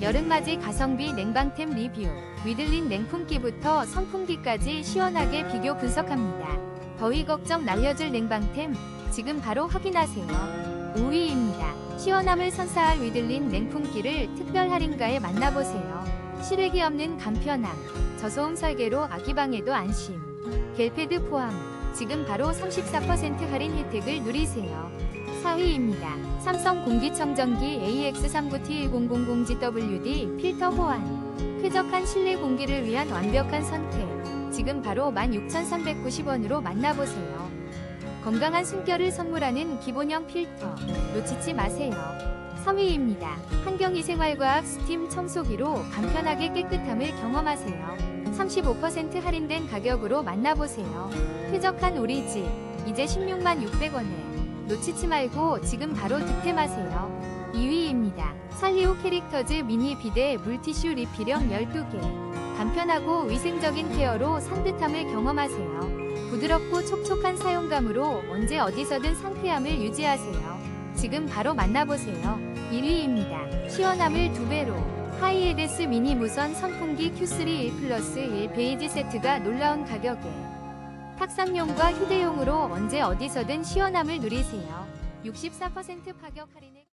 여름맞이 가성비 냉방템 리뷰 위들린 냉풍기부터 선풍기까지 시원하게 비교 분석합니다. 더위 걱정 날려줄 냉방템 지금 바로 확인하세요. 5위입니다. 시원함을 선사할 위들린 냉풍기를 특별 할인가에 만나보세요. 실외기 없는 간편함, 저소음 설계로 아기방에도 안심. 겔패드 포함, 지금 바로 34% 할인 혜택을 누리세요. 4위입니다. 삼성 공기청정기 AX39T1000GWD 필터 호환. 쾌적한 실내 공기를 위한 완벽한 선택. 지금 바로 16,390원으로 만나보세요. 건강한 숨결을 선물하는 기본형 필터. 놓치지 마세요. 3위입니다. 환경위생활과학 스팀 청소기로 간편하게 깨끗함을 경험하세요. 35% 할인된 가격으로 만나보세요. 쾌적한 우리 집. 이제 16만 600원에. 놓치지 말고 지금 바로 득템하세요. 2위입니다. 살리오 캐릭터즈 미니 비데 물티슈 리필형 12개. 간편하고 위생적인 케어로 산뜻함을 경험하세요. 부드럽고 촉촉한 사용감으로 언제 어디서든 상쾌함을 유지하세요. 지금 바로 만나보세요. 1위입니다. 시원함을 두 배로. 하이에데스 미니 무선 선풍기 Q3 1 플러스 1 베이지 세트가 놀라운 가격에 탁상용과 휴대용으로 언제 어디서든 시원함을 누리세요. 64% 파격 할인을